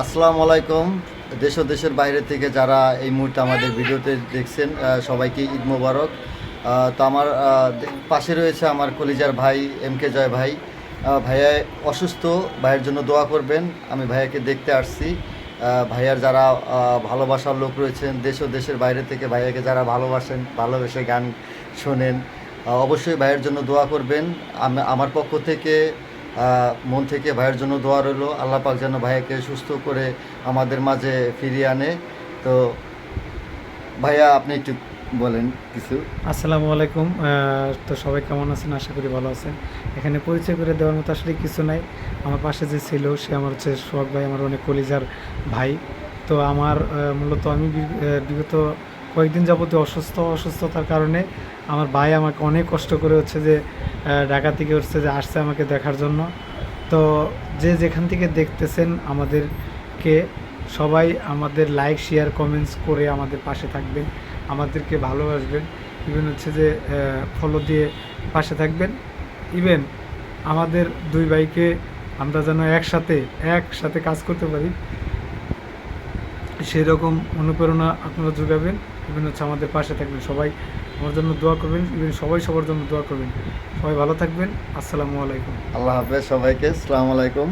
আসসালামু আলাইকুম। দেশ ও দেশের বাইরে থেকে যারা এই মুহূর্তে আমাদের ভিডিওতে দেখছেন সবাইকে ঈদ মোবারক। তো আমার পাশে রয়েছে আমার কলিজার ভাই এম কে জয় ভাই। ভাইয়া অসুস্থ, ভাইয়ের জন্য দোয়া করবেন। আমি ভাইয়াকে দেখতে আসছি। ভাইয়ার যারা ভালোবাসার লোক রয়েছেন, দেশ ও দেশের বাইরে থেকে ভাইয়াকে যারা ভালোবাসেন, ভালোবেসে গান শোনেন অবশ্যই ভাইয়ের জন্য দোয়া করবেন। আমার পক্ষ থেকে মন থেকে ভাইয়ের জন্য দোয়া রইল। আল্লাহ পাক যেন ভাইয়াকে সুস্থ করে আমাদের মাঝে ফিরিয়ে আনে। তো ভাইয়া, আপনি একটু বলেন কিছু। আসসালামু আলাইকুম। তো সবাই কেমন আছেন? আশা করি ভালো আছেন। এখানে পরিচয় করে দেওয়ার মতো আসলে কিছু নাই। আমার পাশে যে ছিল, সে আমার হচ্ছে সোহাগ ভাই, আমার অনেক কলিজার ভাই। তো আমার মূলত আমি বিগত কয়েকদিন যাবতীয় অসুস্থ, অসুস্থতার কারণে আমার ভাই আমাকে অনেক কষ্ট করে হচ্ছে যে ঢাকা থেকে হচ্ছে যে আসছে আমাকে দেখার জন্য। তো যে যেখান থেকে দেখতেছেন আমাদেরকে, সবাই আমাদের লাইক শেয়ার কমেন্টস করে আমাদের পাশে থাকবেন, আমাদেরকে ভালোবাসবেন ইভেন হচ্ছে যে ফলো দিয়ে পাশে থাকবেন। ইভেন আমাদের দুই ভাইকে আমরা যেন একসাথে একসাথে কাজ করতে পারি। সেই রকম অনুপ্রেরণা আপনারা যোগাবেন। ইভেন হচ্ছে আমাদের পাশে থাকবেন সবাই। আমার জন্য দোয়া করবেন ইভেন সবাই সবার জন্য দোয়া করবেন। সবাই ভালো থাকবেন। আসসালামু আলাইকুম। আল্লাহ হাফেজ সবাইকে। আসসালামু আলাইকুম।